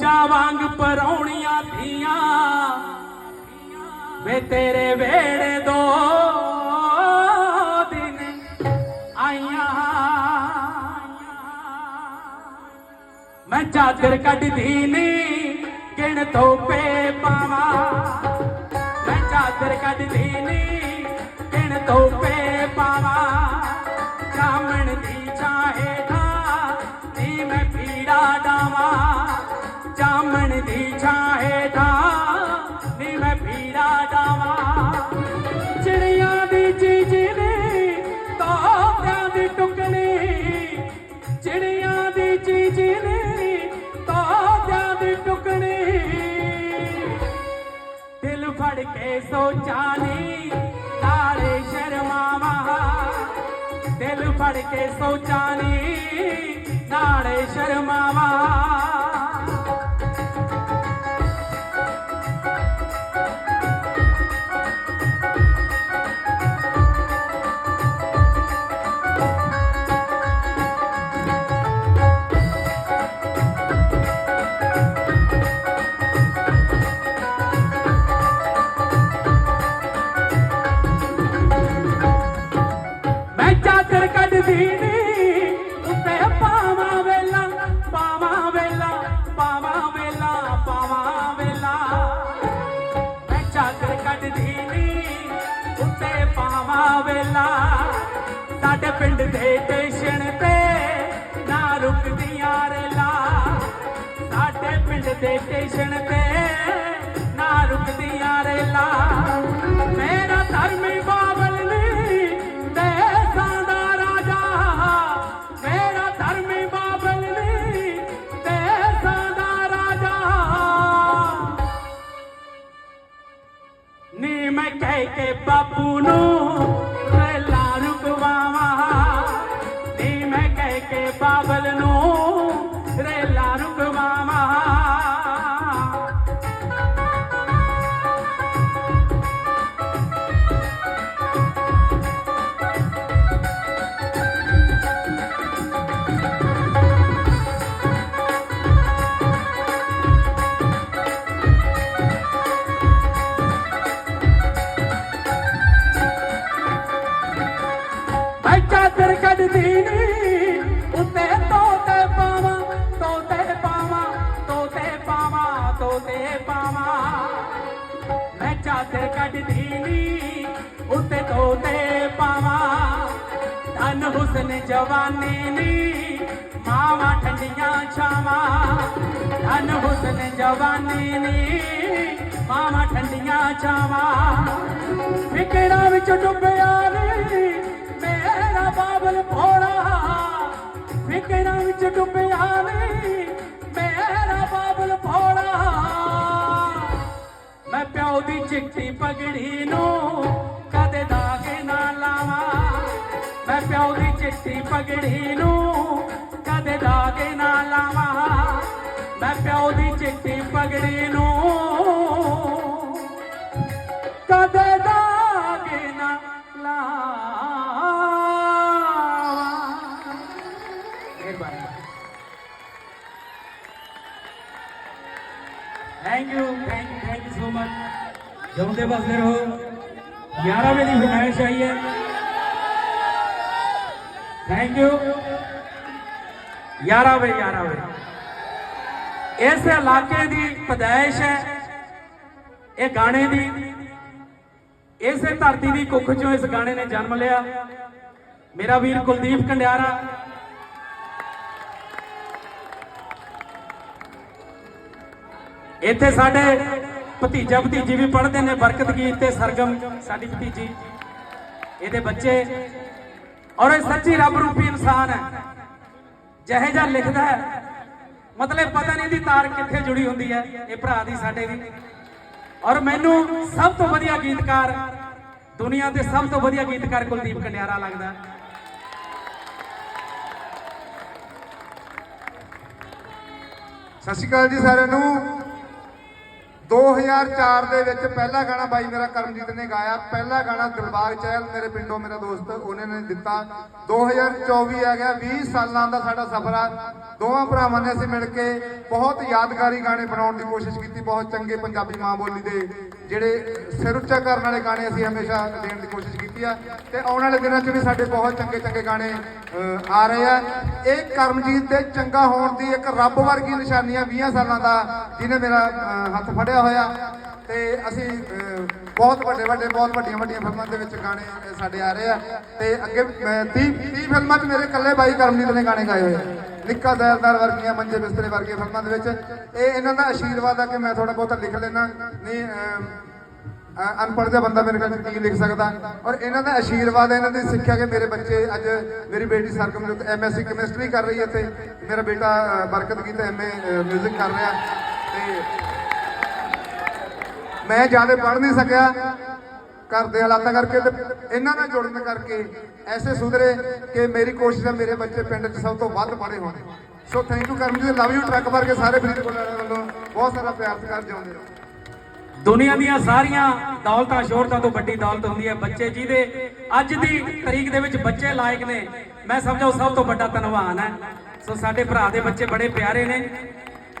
ਚਾ ਵਾਂਗ ਪਰੌਣੀਆਂ ਧੀਆਂ। ਵੇ ਤੇਰੇ ਵੇੜੇ ਦੋ ਦਿਨ ਆਈਆਂ। ਮੈਂ ਚਾਦਰ ਕੱਢਦੀ ਨੀ, ਗਿਣ ਤੋਪੇ ਪਾਵਾਂ। ਮੈਂ ਚਾਦਰ ਕੱਢਦੀ ਨੀ ਕਿਣ ਤੋਪੇ ਪਾਵਾਂ। ਜਾਮਣ ਦੀ ਚਾਹੇ ਥਾ ਨੀ ਮੈਂ ਪੀੜਾ ਡਾਵਾਂ। ਦੀ ਚਾਹੇ ਥਾ ਨੀ ਮੈਂ ਪੀੜਾ ਡਾਵਾਂ ਚਿੜੀਆਂ ਦੀ ਚੀਜ਼ ਨੇ, ਤੋਤਿਆਂ ਦੀ ਟੁਕਣੀ ਚਿੜੀਆਂ ਦੀ ਚੀਜ਼ ਨੇ, ਤੋਤਿਆਂ ਦੀ ਟੁਕਣੀ ਦਿਲ ਫੜ ਕੇ ਸੋਚਾਂ ਨੀ, ਨਾਲੇ ਸ਼ਰਮਾਵਾ। ਦਿਲ ਫੜ ਕੇ ਸੋਚਾਂ ਨੀ, ਨਾਲੇ ਸ਼ਰਮਾਵਾ। ਨਾ ਰੁਕਦੀਆਂ ਰੇਲਾ ਸਾਡੇ ਪਿੰਡ ਦੇ ਸਟੇਸ਼ਨ ਤੇ ਧਨ ਹੁਸਨ ਜਵਾਨੀ ਨੀ, ਮਾਵਾਂ ਠੰਡੀਆਂ ਛਾਵਾਂ। ਧਨ ਹੁਸਨ ਜਵਾਨੀ ਨੀ, ਮਾਵਾਂ ਠੰਡੀਆਂ ਛਾਵਾਂ। ਫਿਕਰਾਂ ਵਿੱਚ ਡੁੱਬਿਆ ਨੀ, ਮੇਰਾ ਬਾਬਲ ਭੋਲਾ। ਫਿਕਰਾਂ ਵਿੱਚ ਡੁੱਬਿਆ ਨੀ, ਮੇਰਾ ਬਾਬਲ ਭੋਲਾ। ਮੈਂ ਪਿਓ ਦੀ ਚਿੱਟੀ ਪਗੜੀ ਨੂੰ ਕਦੇ ਦਾਗ ਨਾ ਲਾਵਾਂ। ਮੈਂ ਪਿਓ ਦੀ ਚਿੱਟੀ ਪਗੜੀ ਨੂੰ ਕਦੇ ਦਾਗ ਨਾ ਲਾਵਾਂ। ਮੈਂ ਪਿਓ ਦੀ ਚਿੱਟੀ ਪਗੜੀ ਨੂੰ ਕਦੇ ਦਾਗ ਨਾ ਲਾਵਾਂ। ਮਿਹਰਬਾਨੀ thank you thank you thank you so much ਜਿਉਂਦੇ ਵਸਦੇ ਰਹੋ। 11 ਵਜੇ ਦੀ ਫਰਮਾਇਸ਼ ਆਈ ਹੈ। ਥੈਂਕ ਯੂ 11 ਵਜੇ 11 ਵਜੇ ਇਸ ਇਲਾਕੇ ਦੀ ਪਦਾਇਸ਼ ਹੈ, ਇਹ ਗਾਣੇ ਦੀ। ਇਸੇ ਧਰਤੀ ਦੀ ਕੁੱਖ ਚੋਂ ਇਸ ਗਾਣੇ ਨੇ ਜਨਮ ਲਿਆ। ਮੇਰਾ ਵੀਰ ਕੁਲਦੀਪ ਕੰਡਿਆਰਾ। ਇੱਥੇ ਸਾਡੇ ਭਤੀਜਾ ਭਤੀਜੀ ਵੀ ਪੜ੍ਹਦੇ ਨੇ, ਬਰਕਤ ਗੀਤ ਤੇ ਸਰਗਮ, ਸਾਡੀ ਭਤੀਜੀ। ਇਹਦੇ ਬੱਚੇ ਔਰ ਇਹ ਸੱਚੀ ਰੱਬ ਰੂਪੀ ਇਨਸਾਨ ਹੈ। ਜਿਹੇ ਜਿਹਾ ਲਿਖਦਾ ਹੈ, ਮਤਲਬ ਪਤਾ ਨਹੀਂ ਇਹਦੀ ਤਾਰ ਕਿੱਥੇ ਜੁੜੀ ਹੁੰਦੀ ਹੈ, ਇਹ ਭਰਾ ਦੀ ਸਾਡੇ ਦੀ ਔਰ ਮੈਨੂੰ ਸਭ ਤੋਂ ਵਧੀਆ ਗੀਤਕਾਰ, ਦੁਨੀਆ ਦੇ ਸਭ ਤੋਂ ਵਧੀਆ ਗੀਤਕਾਰ ਕੁਲਦੀਪ ਕੰਡਿਆਰਾ ਲੱਗਦਾ ਸਤਿ ਸ਼੍ਰੀ ਅਕਾਲ ਜੀ ਸਾਰਿਆਂ ਨੂੰ। 2004 ਦੇ ਵਿੱਚ ਪਹਿਲਾ ਗਾਣਾ ਬਾਈ ਮੇਰਾ ਕਰਮਜੀਤ ਨੇ ਗਾਇਆ। ਪਹਿਲਾ ਗਾਣਾ ਦਿਲਬਾਗ ਚਹਿਲ, ਮੇਰੇ ਪਿੰਡੋਂ ਮੇਰਾ ਦੋਸਤ, ਉਹਨੇ ਨੇ ਦਿੱਤਾ। 2024 ਆ ਗਿਆ 20 ਸਾਲਾਂ ਦਾ ਸਾਡਾ ਸਫ਼ਰ ਆ। ਦੋਵਾਂ ਭਰਾਵਾਂ ਨੇ ਅਸੀਂ ਮਿਲ ਕੇ ਬਹੁਤ ਯਾਦਗਾਰੀ ਗਾਣੇ ਬਣਾਉਣ ਦੀ ਕੋਸ਼ਿਸ਼ ਕੀਤੀ, ਬਹੁਤ ਚੰਗੇ ਪੰਜਾਬੀ ਮਾਂ ਬੋਲੀ ਦੇ ਜਿਹੜੇ ਸਿਰ ਉੱਚਾ ਕਰਨ ਵਾਲੇ ਗਾਣੇ ਅਸੀਂ ਹਮੇਸ਼ਾ ਦੇਣ ਦੀ ਕੋਸ਼ਿਸ਼ ਕੀਤੀ ਆ ਤੇ ਆਉਣ ਵਾਲੇ ਦਿਨਾਂ 'ਚ ਵੀ ਸਾਡੇ ਬਹੁਤ ਚੰਗੇ ਚੰਗੇ ਗਾਣੇ ਆ ਰਹੇ ਆ। ਇਹ ਕਰਮਜੀਤ ਦੇ ਚੰਗਾ ਹੋਣ ਦੀ ਇੱਕ ਰੱਬ ਵਰਗੀ ਨਿਸ਼ਾਨੀ ਆ 20 ਸਾਲਾਂ ਦਾ, ਜਿਹਨੇ ਮੇਰਾ ਹੱਥ ਫੜਿਆ ਹੋਇਆ। ਤੇ ਅਸੀਂ ਬਹੁਤ ਵੱਡੇ ਵੱਡੇ, ਬਹੁਤ ਵੱਡੀਆਂ ਵੱਡੀਆਂ ਫਿਲਮਾਂ ਦੇ ਵਿੱਚ ਗਾਣੇ ਸਾਡੇ ਆ ਰਹੇ ਆ। ਤੇ ਅੱਗੇ 30 30 ਫਿਲਮਾਂ 'ਚ ਮੇਰੇ ਇਕੱਲੇ ਬਾਈ ਕਰਮਜੀਤ ਨੇ ਗਾਣੇ ਗਾਏ ਹੋਏ ਆ। ਨਿੱਕਾ ਦਇਲਦਾਰ ਵਰਗੀਆਂ, ਮੰਜੇ ਬਿਸਤਰੇ ਵਰਗੀਆਂ ਫਿਲਮਾਂ ਦੇ ਵਿੱਚ। ਇਹ ਇਹਨਾਂ ਦਾ ਆਸ਼ੀਰਵਾਦ ਆ ਕਿ ਮੈਂ ਥੋੜਾ ਬਹੁਤਾ ਲਿਖ ਲੈਣਾ ਨਹੀਂ ਅਨਪੜ੍ਹ ਦਾ ਬੰਦਾ ਮੇਰੇ ਕੋਲ ਕੀ ਲਿਖ ਸਕਦਾ? ਔਰ ਇਹਨਾਂ ਦਾ ਆਸ਼ੀਰਵਾਦ ਹੈ ਇਹਨਾਂ ਦੀ ਸਿੱਖਿਆ ਕਿ ਮੇਰੇ ਬੱਚੇ ਅੱਜ ਮੇਰੀ ਬੇਟੀ ਸਰਕਮਜੋਤ ਐਮਐਸਸੀ ਕੈਮਿਸਟਰੀ ਕਰ ਰਹੀ ਹੈ ਤੇ ਮੇਰਾ ਬੇਟਾ ਅ, ਬਰਕਤ ਗੀਤ ਐਮਏ 뮤직 ਕਰ ਰਿਹਾ। ਤੇ ਮੈਂ ਜ਼ਿਆਦਾ ਪੜ੍ਹ ਨਹੀਂ ਸਕਿਆ ਘਰ ਦੇ ਹਾਲਾਤਾਂ ਕਰਕੇ ਤੇ ਇਹਨਾਂ ਨਾਲ ਜੁੜਨ ਕਰਕੇ ਐਸੇ ਸੁਧਰੇ ਕਿ ਮੇਰੀ ਕੋਸ਼ਿਸ਼ ਹੈ ਮੇਰੇ ਬੱਚੇ ਪਿੰਡ 'ਚ ਸਭ ਤੋਂ ਵੱਧ ਪੜ੍ਹੇ ਹੋਣ। So thank you Karamjit love you truck ਵਰਗੇ ਸਾਰੇ ਫਰੀਦਕੋਟ ਵਾਲਿਆਂ ਵੱਲੋਂ ਬਹੁਤ ਸਾਰਾ ਪਿਆਰ ਸਤਿਕਾਰ ਜਿਉਂਦੇ ਰਹੋ। ਦੁਨੀਆ ਦੀਆਂ ਸਾਰੀਆਂ ਦੌਲਤਾਂ ਸ਼ੋਹਰਤਾਂ ਤੋਂ ਵੱਡੀ ਦੌਲਤ ਹੁੰਦੀ ਹੈ ਬੱਚੇ ਜਿਹਦੇ ਅੱਜ ਦੀ ਤਰੀਕ ਦੇ ਵਿੱਚ ਬੱਚੇ ਲਾਇਕ ਨੇ। ਮੈਂ ਸਮਝਾਂ ਸਭ ਤੋਂ ਵੱਡਾ ਧਨਵਾਨ ਹੈ। ਸੋ ਸਾਡੇ ਭਰਾ ਦੇ ਬੱਚੇ ਬੜੇ ਪਿਆਰੇ ਨੇ,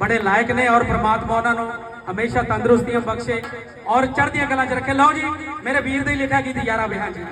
ਬੜੇ ਲਾਇਕ ਨੇ ਔਰ ਪ੍ਰਮਾਤਮਾ ਉਹਨਾਂ ਨੂੰ ਹਮੇਸ਼ਾ ਤੰਦਰੁਸਤੀਆਂ ਬਖਸ਼ੇ ਔਰ ਚੜ੍ਹਦੀਆਂ ਕਲਾਂ 'ਚ ਰੱਖੇ। ਲਓ ਜੀ, ਮੇਰੇ ਵੀਰ ਦੇ ਹੀ ਲਿਖਿਆ ਗੀਤ ਯਾਰਾ ਬਿਹਾਂ ਜੀ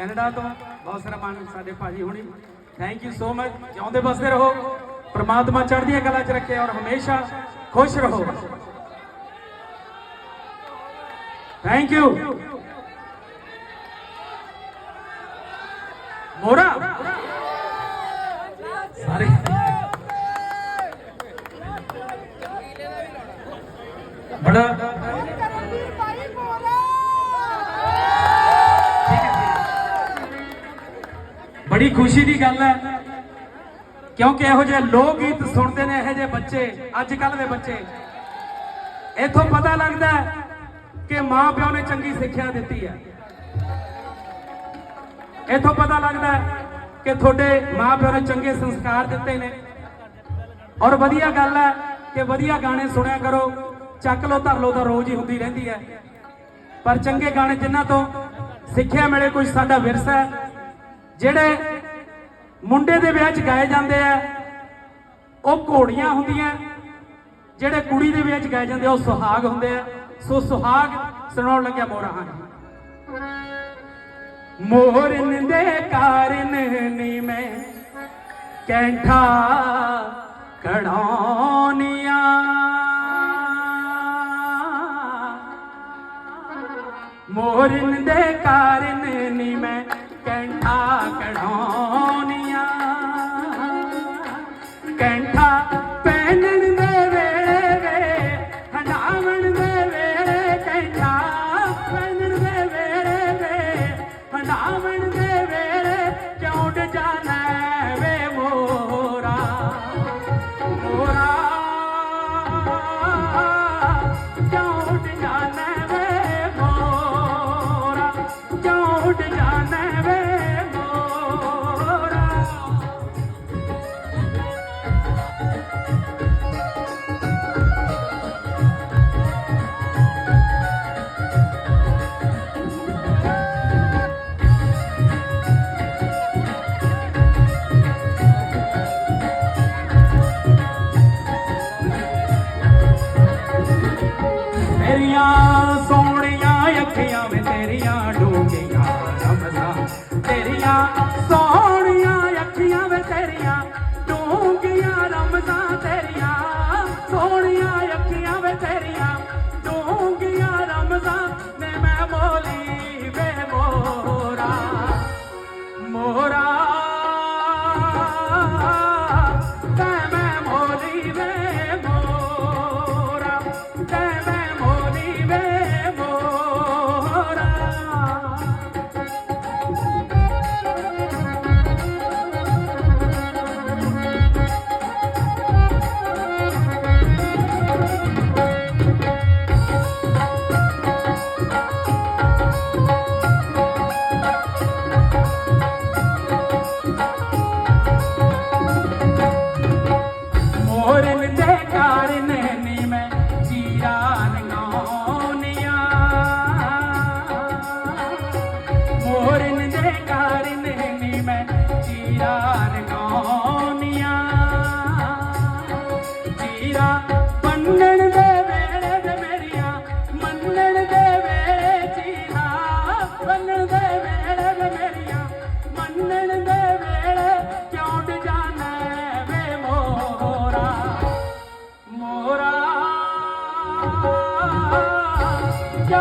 ਕੈਨੇਡਾ ਤੋਂ। ਬਹੁਤ ਸਾਰਾ ਮਾਨ ਸਾਡੇ ਭਾਜੀ ਹੋਣੀ। ਥੈਂਕ ਯੂ ਸੋ ਮਚ ਜਿਉਂਦੇ ਬਸਦੇ ਰਹੋ। ਪ੍ਰਮਾਤਮਾ ਚੜ੍ਹਦੀਆਂ ਕਲਾ 'ਚ ਰੱਖੇ ਔਰ ਹਮੇਸ਼ਾ ਖੁਸ਼ ਰਹੋ। ਥੈਂਕ ਯੂ ਮੋਰਾ ਸਾਰੇ ਬੜਾ ਕਰਮਵੀਰ ਭਾਈ ਮੋਰਾ ਬੜੀ ਖੁਸ਼ੀ ਦੀ ਗੱਲ ਹੈ। ਕਿਉਂਕਿ ਇਹੋ ਜਿਹੇ ਲੋਕ ਗੀਤ ਸੁਣਦੇ ਨੇ ਇਹੋ ਜਿਹੇ ਬੱਚੇ ਅੱਜ ਕੱਲ ਦੇ ਬੱਚੇ। ਇਥੋਂ ਪਤਾ ਲੱਗਦਾ ਕਿ ਮਾਂ ਪਿਓ ਨੇ ਚੰਗੀ ਸਿੱਖਿਆ ਦਿੱਤੀ ਹੈ। ਇਥੋਂ ਪਤਾ ਲੱਗਦਾ ਕਿ ਤੁਹਾਡੇ ਮਾਂ ਪਿਓ ਨੇ ਚੰਗੇ ਸੰਸਕਾਰ ਦਿੱਤੇ ਨੇ। ਔਰ ਵਧੀਆ ਗੱਲ ਹੈ ਕਿ ਵਧੀਆ ਗਾਣੇ ਸੁਣਿਆ ਕਰੋ। ਚੱਕ ਲੋ ਧਰ ਲੋ ਤਾਂ ਰੋਜ਼ ਹੀ ਹੁੰਦੀ ਰਹਿੰਦੀ ਹੈ। ਪਰ ਚੰਗੇ ਗਾਣੇ ਜਿਨ੍ਹਾਂ ਤੋਂ ਸਿੱਖਿਆ ਮਿਲੇ ਕੁਝ ਸਾਡਾ ਵਿਰਸਾ ਹੈ। ਜਿਹੜੇ ਮੁੰਡੇ ਦੇ ਵਿਆਹ 'ਚ ਗਾਏ ਜਾਂਦੇ ਆ, ਉਹ ਘੋੜੀਆਂ ਹੁੰਦੀਆਂ। ਜਿਹੜੇ ਕੁੜੀ ਦੇ ਵਿਆਹ 'ਚ ਗਾਏ ਜਾਂਦੇ ਉਹ ਸੁਹਾਗ ਹੁੰਦੇ ਆ। ਸੋ ਸੁਹਾਗ ਸੁਣਾਉਣ ਲੱਗਿਆ ਮੋਰਾ ਹਾਂ ਮੋਰਨ ਦੇ ਕਾਰਨ ਨੀ ਮੈਂ, ਕੈਂਠਾ ਕੜਾਉਣੀਆਂ ਮੋਰਨ ਦੇ ਕਾਰਨ ਨੀ ਮੈਂ ਕੈਂਠਾ ਕਢਾਉਣੀਆਂ। ਕੈਂਠਾ diarrhea ਮੋਰਨ ਦੇ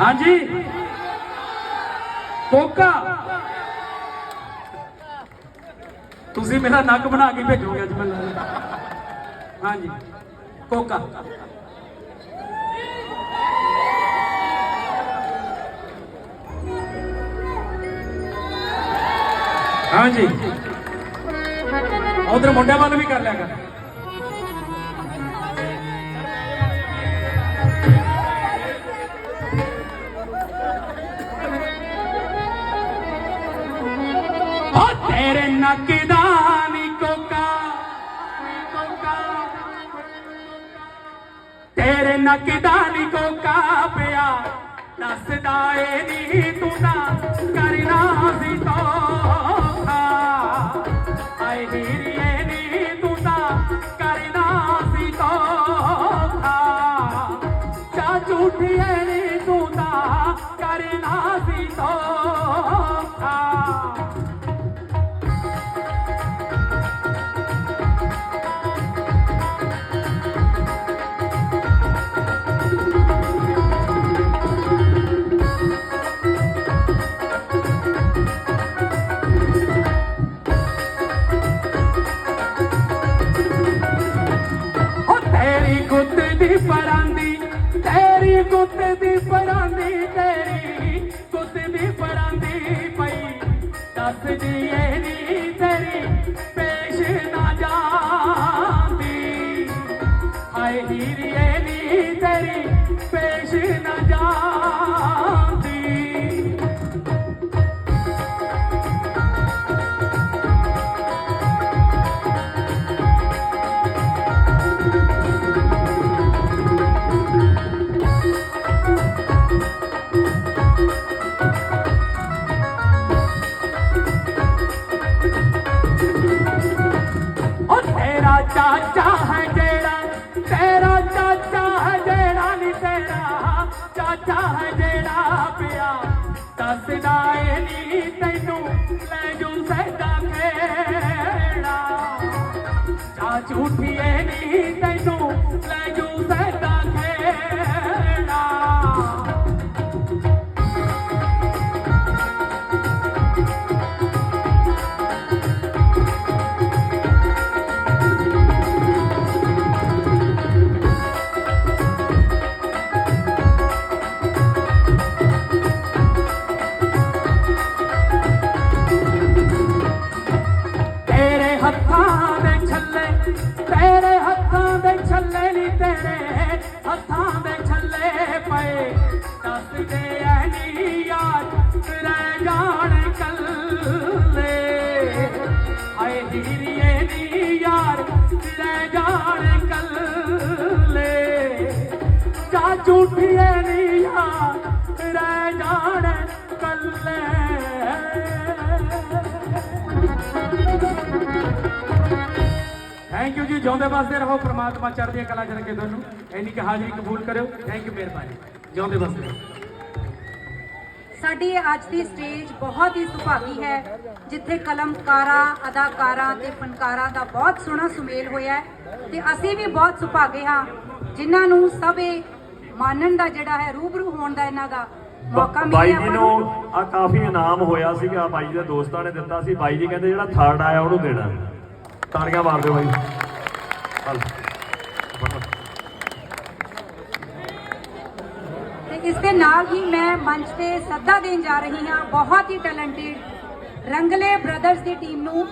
ਹਾਂਜੀ। ਕੋਕਾ। ਤੁਸੀਂ ਮੇਰਾ ਨੱਕ ਬਣਾ ਕੇ ਭੇਜੋਗੇ ਅੱਜ ਮੈਨੂੰ। ਹਾਂਜੀ। ਕੋਕਾ। ਹਾਂਜੀ। ਉਧਰ ਮੁੰਡਿਆਂ ਵੱਲ ਵੀ ਕਰ ਲਿਆ ਕਰ। ਤੇਰੇ ਨੱਕ ਕੋਕਾ ਕੋਕਾ। ਤੇਰੇ ਨੱਕ ਕੋਕਾ ਪਿਆ, ਦੱਸਦਾ ਏ ਨੀ ਤੂੰ ਤਾਂ ਕਰਨਾ ਸੀ ਤੋ ਦੱਸਦੀ ਨੀ ਤੈਨੂੰ ਲੈ ਜੂ ਸਹਿਦਾ ਖੇੜਾ। ਚਾ ਝੂਠੀਏ ਨੀ ਥੈਂਕ ਯੂ ਜੀ ਜਿਉਂਦੇ ਵਸਦੇ ਰਹੋ ਪ੍ਰਮਾਤਮਾ ਚੜ੍ਹਦੀਆਂ ਕਲਾ ਚ ਰੱਖੇ ਤੁਹਾਨੂੰ। ਇੰਨੀ ਕਿ ਹਾਜ਼ਰੀ ਕਬੂਲ ਕਰਿਓ। ਥੈਂਕ ਯੂ ਮਿਹਰਬਾਨੀ। ਜਿਉਂਦੇ ਵਸਦੇ ਰਹੋ। ਸਾਡੀ ਅੱਜ ਦੀ ਸਟੇਜ ਬਹੁਤ ਹੀ ਸੁਭਾਗੀ ਹੈ ਜਿੱਥੇ ਕਲਮਕਾਰਾਂ ਅਦਾਕਾਰਾਂ ਤੇ ਫਨਕਾਰਾਂ ਦਾ ਬਹੁਤ ਸੋਹਣਾ ਸੁਮੇਲ ਹੋਇਆ ਹੈ। ਤੇ ਅਸੀਂ ਵੀ ਬਹੁਤ ਸੁਭਾਗੇ ਹਾਂ ਜਿਨ੍ਹਾਂ ਨੂੰ ਸਭ ਇਹ ਮਾਨਣ ਦਾ ਜਿਹੜਾ ਹੈ ਰੂਬਰੂ ਹੋਣ ਦਾ ਇਹਨਾਂ ਦਾ ਮੌਕਾ ਬਾਈ ਮਿਲਿਆ ਜੀ ਨੂੰ ਆ ਕਾਫੀ ਇਨਾਮ ਹੋਇਆ ਸੀਗਾ ਬਾਈ ਜੀ ਦੇ ਦੋਸਤਾਂ ਨੇ ਦਿੱਤਾ ਸੀ। ਬਾਈ ਜੀ ਕਹਿੰਦੇ ਜਿਹੜਾ ਥਰਡ ਆਇਆ ਉਹਨੂੰ ਦੇਣਾ। ਤਾੜੀਆਂ ਮਾਰ ਦਿਓ ਬਾਈ। ਤੇ ਇਸ ਦੇ ਨਾਲ ਹੀ ਮੈਂ ਮੰਚ ਤੇ ਸੱਦਾ ਦੇਣ ਜਾ ਰਹੀ ਹਾਂ। ਬਹੁਤ ਹੀ ਟੈਲੈਂਟਡ ਰੰਗਲੇ ਬ੍ਰਦਰਜ਼ ਦੀ ਟੀਮ ਨੂੰ।